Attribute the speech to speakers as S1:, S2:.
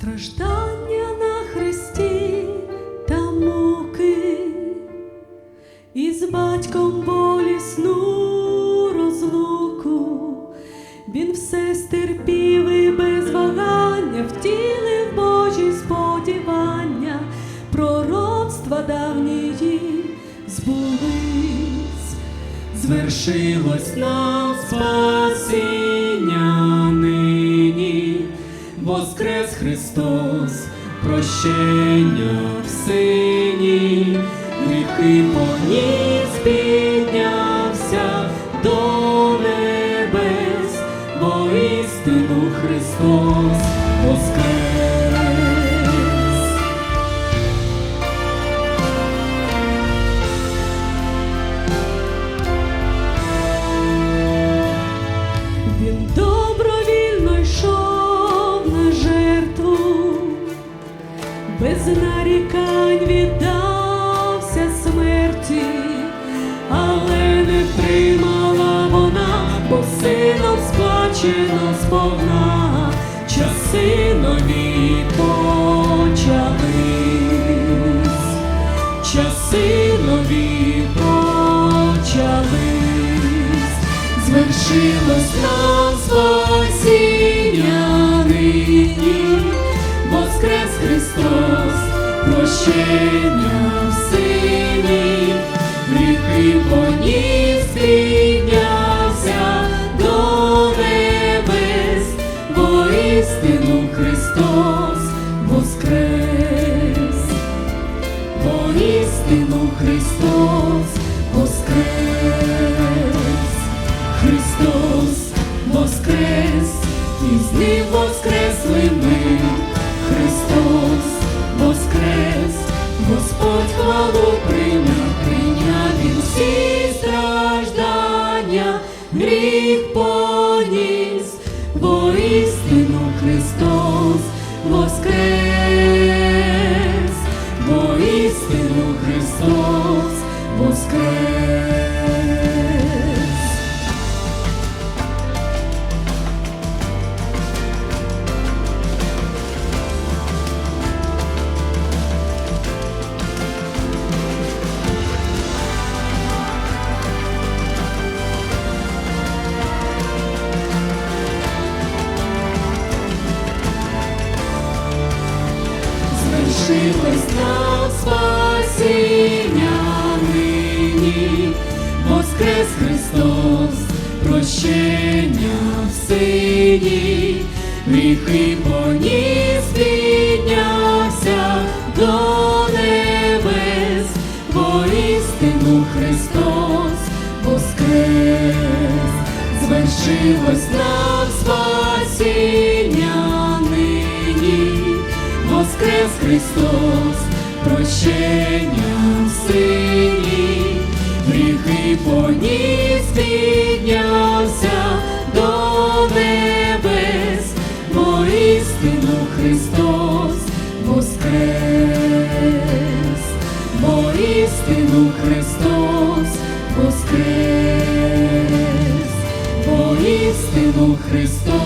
S1: страждання на хресті та муки, і з батьком болісну розлуку, він все стерпів і без вагання втілив Божі сподівання, пророцтва давнії збулись, звершилось нам спасіння воскрес Христос, прощення в сині, гріхи поніс, піднявся до небес, бо істину Христос воскрес. Нарікань віддався смерті, але не втримала вона, бо сином сплачено сповна, часи нові почались, часи нові почались. Звершилось нам спасіння нині, воскрес Христос, прощення в сині, гріхи поніс, піднявся до небес, бо істину Христос воскрес. Воістину Христос воскрес, Христос воскрес, і з ним воскресли ми, гріх поніс, воістину Христос воскрес, воістину Христос воскрес. Прощення в сині, гріхи поніс, піднявся до небес, воістину Христос воскрес, звершилось нам спасіння нині. Воскрес Христос, прощення в сині, гріхи поніс, піднявся до небес, воістину Христос воскрес, воістину Христос воскрес, воістину Христос воскрес.